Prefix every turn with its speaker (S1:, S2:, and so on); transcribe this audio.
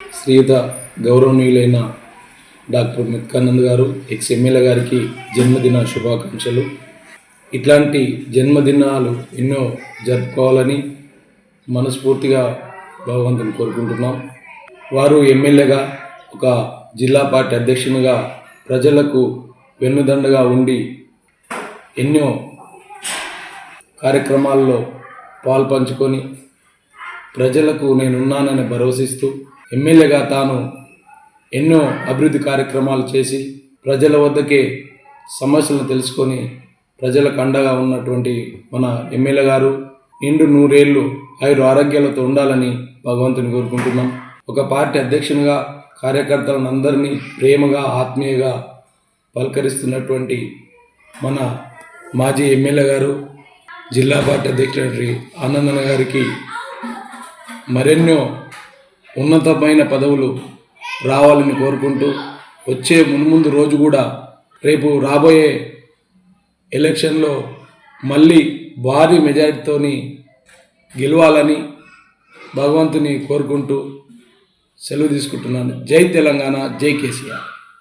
S1: శ్రీయుత గౌరవనీయులైన డాక్టర్ మిత్కానంద్ గారు ex MLA గారికి జన్మదిన శుభాకాంక్షలు. ఇట్లాంటి జన్మదినాలు ఎన్నో జరుపుకోవాలని మనస్ఫూర్తిగా భగవంతుని కోరుకుంటున్నాం. వారు ఎమ్మెల్యేగా ఒక జిల్లా పార్టీ అధ్యక్షునిగా ప్రజలకు వెన్నుదండగా ఉండి ఎన్నో కార్యక్రమాల్లో పాల్పంచుకొని ప్రజలకు నేనున్నానని భరోసిస్తూ ఎమ్మెల్యేగా తాను ఎన్నో అభివృద్ధి కార్యక్రమాలు చేసి ప్రజల వద్దకే సమస్యలను తెలుసుకొని ప్రజలకు అండగా ఉన్నటువంటి మన ఎమ్మెల్యే గారు నిండు నూరేళ్ళు ఆయుర ఆరోగ్యాలతో ఉండాలని భగవంతుని కోరుకుంటున్నాం. ఒక పార్టీ అధ్యక్షునిగా కార్యకర్తలను అందరినీ ప్రేమగా ఆత్మీయగా పలకరిస్తున్నటువంటి మన మాజీ ఎమ్మెల్యే గారు జిల్లా పార్టీ అధ్యక్షుడు ఆనందన గారికి మరెన్నో ఉన్నతమైన పదవులు రావాలని కోరుకుంటూ వచ్చే మున్ముందు రోజు కూడా రేపు రాబోయే ఎలక్షన్లో మళ్ళీ భారీ మెజారిటీతోని గెలవాలని భగవంతుని కోరుకుంటూ సెలవు తీసుకుంటున్నాను. జై తెలంగాణ జై కేసీఆర్.